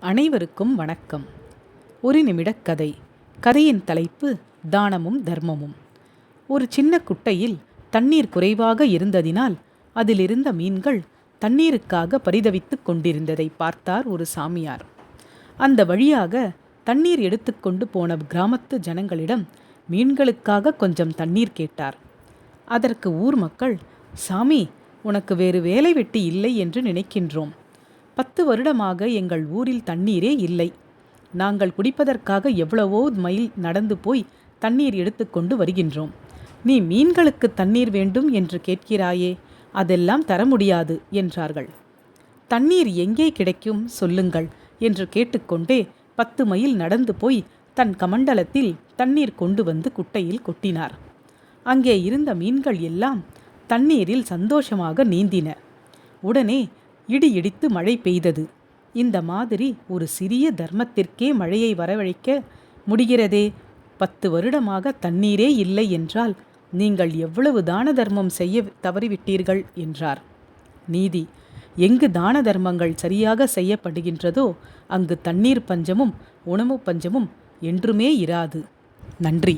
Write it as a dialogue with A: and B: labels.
A: அனைவருக்கும் வணக்கம். ஒரு நிமிடக் கதை. கதையின் தலைப்பு தானமும் தர்மமும். ஒரு சின்ன குட்டையில் தண்ணீர் குறைவாக இருந்ததினால் அதிலிருந்த மீன்கள் தண்ணீருக்காக பரிதவித்துக் கொண்டிருந்ததை பார்த்தார் ஒரு சாமியார். அந்த வழியாக தண்ணீர் எடுத்துக்கொண்டு போன கிராமத்து ஜனங்களிடம் மீன்களுக்காக கொஞ்சம் தண்ணீர் கேட்டார். அதற்கு ஊர் மக்கள் சாமி உனக்கு வேறு வேலை வெட்டி இல்லை என்று நினைக்கின்றோம். பத்து வருடமாக எங்கள் ஊரில் தண்ணீரே இல்லை. நாங்கள் குடிப்பதற்காக எவ்வளவோ மைல் நடந்து போய் தண்ணீர் எடுத்துக்கொண்டு வருகின்றோம். நீ மீன்களுக்கு தண்ணீர் வேண்டும் என்று கேட்கிறாயே அதெல்லாம் தர முடியாது என்றார்கள். தண்ணீர் எங்கே கிடைக்கும் சொல்லுங்கள் என்று கேட்டுக்கொண்டே பத்து மைல் நடந்து போய் தன் கமண்டலத்தில் தண்ணீர் கொண்டு வந்து குட்டையில் கொட்டினார். அங்கே இருந்த மீன்கள் எல்லாம் தண்ணீரில் சந்தோஷமாக நீந்தின. உடனே இடி இடித்து மழை பெய்தது. இந்த மாதிரி ஒரு சிறிய தர்மத்திற்கே மழையை வரவழைக்க முடிகிறதே? பத்து வருடமாக தண்ணீரே இல்லை என்றால் நீங்கள் எவ்வளவு தான தர்மம் செய்ய தவறிவிட்டீர்கள்? என்றார். நீதி எங்கு தான தர்மங்கள் சரியாக செய்யப்படுகின்றதோ அங்கு தண்ணீர் பஞ்சமும் உணவு பஞ்சமும் என்றுமே இராது. நன்றி.